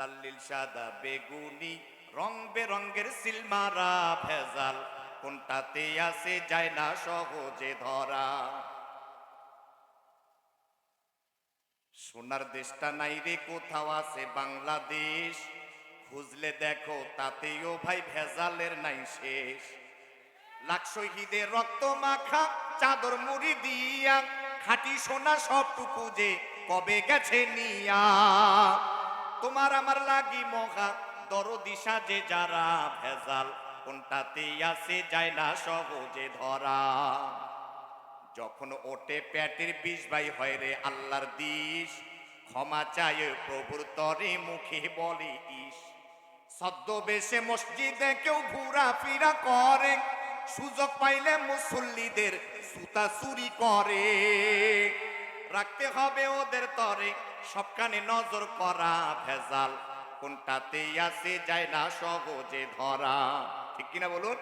লাল্লিল সাদা বেগুনি, রং বেরঙ্গের সিলমারা ভেজাল। কোনটাতে আসে যায় না সহজে ধরা। সোনার দেশটা নাই রে কোথাও আছে বাংলাদেশ। খুঁজলে দেখো তাতেও ভাই ভেজালের নাই শেষ। লাখ শহীদের রক্ত মাখা, চাদর মুড়ি দিয়া, খাটি সোনা সবটুকু যে কবে গেছে নিয়া। তোমার আমার লাগি মহা দরদি সাজে যারা ভেজাল, কোনটাতে আসে যায় না সহজে ধরা। যখন ওটে পেটের বিষ, ভাই, হয় রে আল্লাহর দিস ক্ষমা চায় প্রভুর তরে মুখে বলে ইস। ছদ্মবেশে মসজিদে কেউ ঘুরা ফিরা করে, সুযোগ পাইলে মুসল্লিদের সুতা চুরি করে। রাখতে হবে ওদের তরে। সবখানে নজর করা ভেজাল। কোনটাতেই আসে যায় না সহজে ধরা। ঠিক কিনা বলুন?